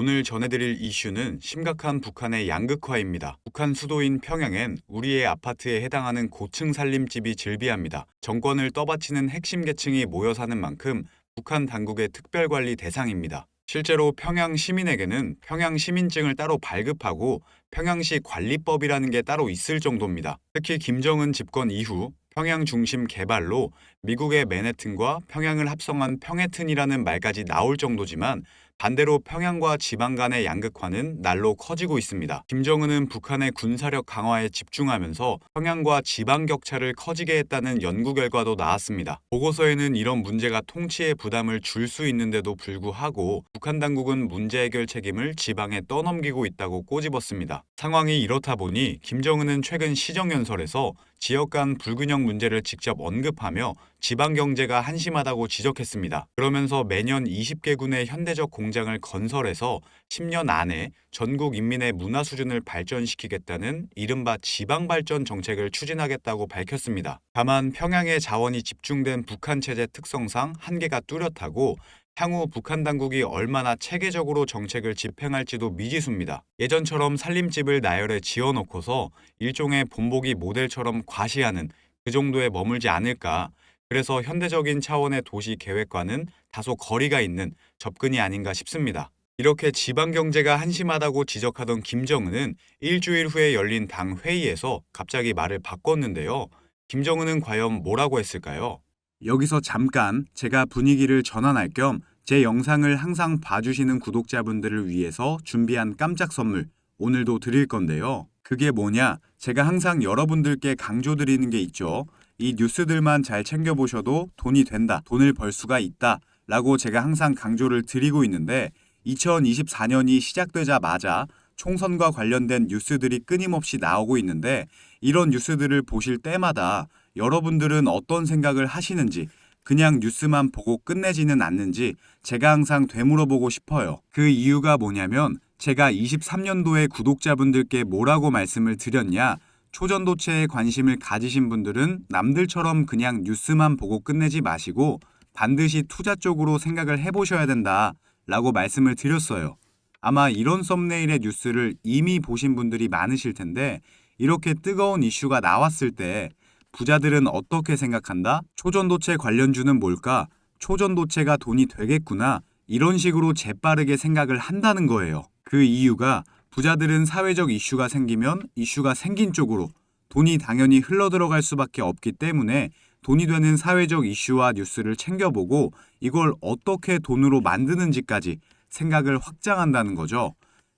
오늘 전해드릴 이슈는 심각한 북한의 양극화입니다. 북한 수도인 평양엔 우리의 아파트에 해당하는 고층 살림집이 즐비합니다. 정권을 떠받치는 핵심 계층이 모여 사는 만큼 북한 당국의 특별관리 대상입니다. 실제로 평양 시민에게는 평양 시민증을 따로 발급하고 평양시 관리법이라는 게 따로 있을 정도입니다. 특히 김정은 집권 이후 평양 중심 개발로 미국의 맨해튼과 평양을 합성한 평해튼이라는 말까지 나올 정도지만 반대로 평양과 지방 간의 양극화는 날로 커지고 있습니다. 김정은은 북한의 군사력 강화에 집중하면서 평양과 지방 격차를 커지게 했다는 연구 결과도 나왔습니다. 보고서에는 이런 문제가 통치의 부담을 줄 수 있는데도 불구하고 북한 당국은 문제 해결 책임을 지방에 떠넘기고 있다고 꼬집었습니다. 상황이 이렇다 보니 김정은은 최근 시정연설에서 지역 간 불균형 문제를 직접 언급하며 지방 경제가 한심하다고 지적했습니다. 그러면서 매년 20개군의 현대적 공장을 건설해서 10년 안에 전국 인민의 문화 수준을 발전시키겠다는 이른바 지방 발전 정책을 추진하겠다고 밝혔습니다. 다만 평양의 자원이 집중된 북한 체제 특성상 한계가 뚜렷하고 향후 북한 당국이 얼마나 체계적으로 정책을 집행할지도 미지수입니다. 예전처럼 살림집을 나열해 지어놓고서 일종의 본보기 모델처럼 과시하는 그 정도에 머물지 않을까. 그래서 현대적인 차원의 도시 계획과는 다소 거리가 있는 접근이 아닌가 싶습니다. 이렇게 지방 경제가 한심하다고 지적하던 김정은은 일주일 후에 열린 당 회의에서 갑자기 말을 바꿨는데요. 김정은은 과연 뭐라고 했을까요? 여기서 잠깐 제가 분위기를 전환할 겸 제 영상을 항상 봐주시는 구독자분들을 위해서 준비한 깜짝 선물 오늘도 드릴 건데요. 그게 뭐냐? 제가 항상 여러분들께 강조드리는 게 있죠. 이 뉴스들만 잘 챙겨보셔도 돈이 된다, 돈을 벌 수가 있다 라고 제가 항상 강조를 드리고 있는데 2024년이 시작되자마자 총선과 관련된 뉴스들이 끊임없이 나오고 있는데 이런 뉴스들을 보실 때마다 여러분들은 어떤 생각을 하시는지 그냥 뉴스만 보고 끝내지는 않는지 제가 항상 되물어보고 싶어요. 그 이유가 뭐냐면 제가 23년도에 구독자분들께 뭐라고 말씀을 드렸냐? 초전도체에 관심을 가지신 분들은 남들처럼 그냥 뉴스만 보고 끝내지 마시고 반드시 투자 쪽으로 생각을 해보셔야 된다 라고 말씀을 드렸어요. 아마 이런 썸네일의 뉴스를 이미 보신 분들이 많으실 텐데 이렇게 뜨거운 이슈가 나왔을 때 부자들은 어떻게 생각한다? 초전도체 관련주는 뭘까? 초전도체가 돈이 되겠구나. 이런 식으로 재빠르게 생각을 한다는 거예요. 그 이유가 부자들은 사회적 이슈가 생기면 이슈가 생긴 쪽으로 돈이 당연히 흘러들어갈 수밖에 없기 때문에 돈이 되는 사회적 이슈와 뉴스를 챙겨보고 이걸 어떻게 돈으로 만드는지까지 생각을 확장한다는 거죠.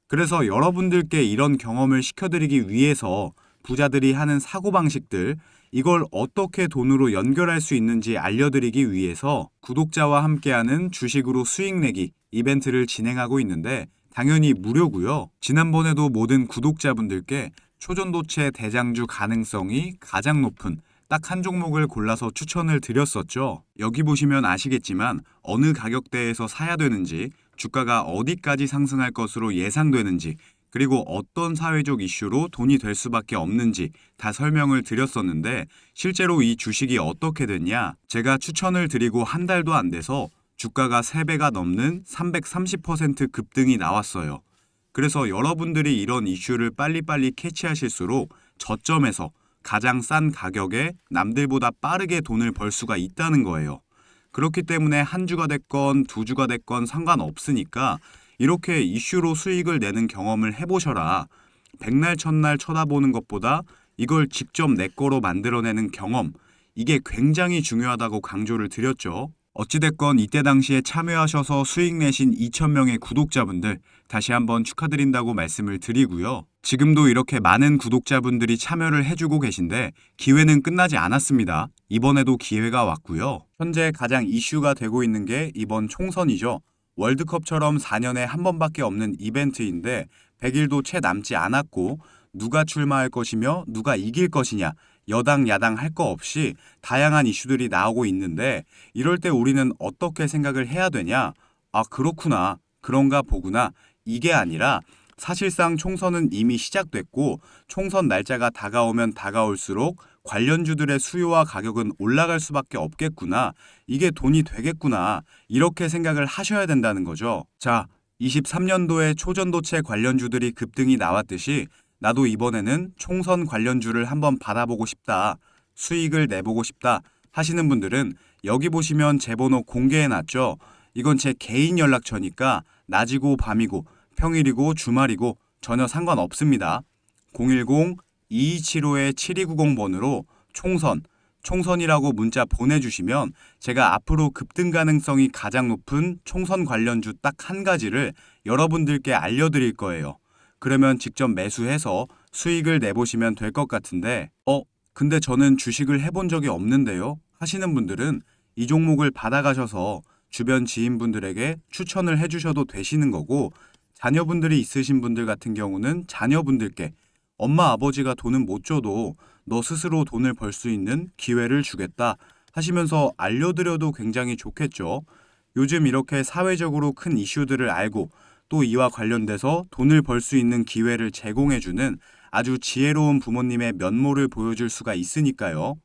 그래서 여러분들께 이런 경험을 시켜드리기 위해서 부자들이 하는 사고방식들, 이걸 어떻게 돈으로 연결할 수 있는지 알려드리기 위해서 구독자와 함께하는 주식으로 수익 내기 이벤트를 진행하고 있는데 당연히 무료고요. 지난번에도 모든 구독자분들께 초전도체 대장주 가능성이 가장 높은 딱 한 종목을 골라서 추천을 드렸었죠. 여기 보시면 아시겠지만 어느 가격대에서 사야 되는지, 주가가 어디까지 상승할 것으로 예상되는지, 그리고 어떤 사회적 이슈로 돈이 될 수밖에 없는지 다 설명을 드렸었는데 실제로 이 주식이 어떻게 됐냐? 제가 추천을 드리고 한 달도 안 돼서 주가가 3배가 넘는 330% 급등이 나왔어요. 그래서 여러분들이 이런 이슈를 빨리빨리 캐치하실수록 저점에서 가장 싼 가격에 남들보다 빠르게 돈을 벌 수가 있다는 거예요. 그렇기 때문에 한 주가 됐건 두 주가 됐건 상관없으니까 이렇게 이슈로 수익을 내는 경험을 해보셔라. 백날 첫날 쳐다보는 것보다 이걸 직접 내 거로 만들어내는 경험, 이게 굉장히 중요하다고 강조를 드렸죠. 어찌됐건 이때 당시에 참여하셔서 수익 내신 2,000명의 구독자분들 다시 한번 축하드린다고 말씀을 드리고요. 지금도 이렇게 많은 구독자분들이 참여를 해주고 계신데 기회는 끝나지 않았습니다. 이번에도 기회가 왔고요. 현재 가장 이슈가 되고 있는 게 이번 총선이죠. 월드컵처럼 4년에 한 번밖에 없는 이벤트인데 100일도 채 남지 않았고 누가 출마할 것이며 누가 이길 것이냐 여당 야당 할 거 없이 다양한 이슈들이 나오고 있는데 이럴 때 우리는 어떻게 생각을 해야 되냐? 아 그렇구나 그런가 보구나 이게 아니라 사실상 총선은 이미 시작됐고 총선 날짜가 다가오면 다가올수록 관련주들의 수요와 가격은 올라갈 수밖에 없겠구나. 이게 돈이 되겠구나. 이렇게 생각을 하셔야 된다는 거죠. 자, 23년도에 초전도체 관련주들이 급등이 나왔듯이 나도 이번에는 총선 관련주를 한번 받아보고 싶다. 수익을 내보고 싶다 하시는 분들은 여기 보시면 제 번호 공개해놨죠. 이건 제 개인 연락처니까 낮이고 밤이고 평일이고 주말이고 전혀 상관없습니다. 010-2275-7290번으로 총선, 총선이라고 문자 보내주시면 제가 앞으로 급등 가능성이 가장 높은 총선 관련주 딱 한 가지를 여러분들께 알려드릴 거예요. 그러면 직접 매수해서 수익을 내보시면 될 것 같은데, 어, 근데 저는 주식을 해본 적이 없는데요? 하시는 분들은 이 종목을 받아가셔서 주변 지인분들에게 추천을 해주셔도 되시는 거고, 자녀분들이 있으신 분들 같은 경우는 자녀분들께 엄마 아버지가 돈은 못 줘도 너 스스로 돈을 벌 수 있는 기회를 주겠다 하시면서 알려드려도 굉장히 좋겠죠. 요즘 이렇게 사회적으로 큰 이슈들을 알고 또 이와 관련돼서 돈을 벌 수 있는 기회를 제공해주는 아주 지혜로운 부모님의 면모를 보여줄 수가 있으니까요.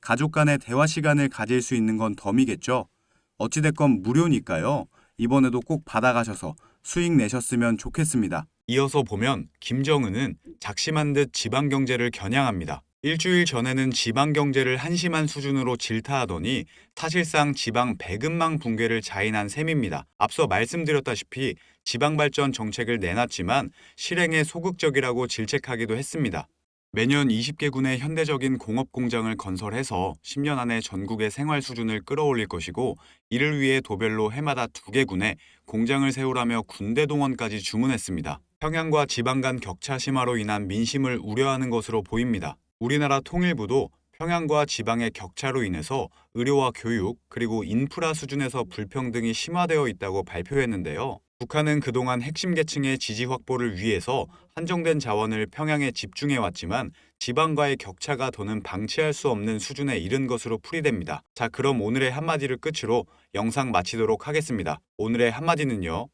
가족 간의 대화 시간을 가질 수 있는 건 덤이겠죠. 어찌됐건 무료니까요. 이번에도 꼭 받아가셔서 수익 내셨으면 좋겠습니다. 이어서 보면 김정은은 작심한 듯 지방 경제를 겨냥합니다. 일주일 전에는 지방 경제를 한심한 수준으로 질타하더니 사실상 지방 배급망 붕괴를 자인한 셈입니다. 앞서 말씀드렸다시피 지방 발전 정책을 내놨지만 실행에 소극적이라고 질책하기도 했습니다. 매년 20개군의 현대적인 공업 공장을 건설해서 10년 안에 전국의 생활 수준을 끌어올릴 것이고 이를 위해 도별로 해마다 2개 군에 공장을 세우라며 군대 동원까지 주문했습니다. 평양과 지방 간 격차 심화로 인한 민심을 우려하는 것으로 보입니다. 우리나라 통일부도 평양과 지방의 격차로 인해서 의료와 교육 그리고 인프라 수준에서 불평등이 심화되어 있다고 발표했는데요. 북한은 그동안 핵심 계층의 지지 확보를 위해서 한정된 자원을 평양에 집중해 왔지만 지방과의 격차가 더는 방치할 수 없는 수준에 이른 것으로 풀이됩니다. 자, 그럼 오늘의 한마디를 끝으로 영상 마치도록 하겠습니다. 오늘의 한마디는요.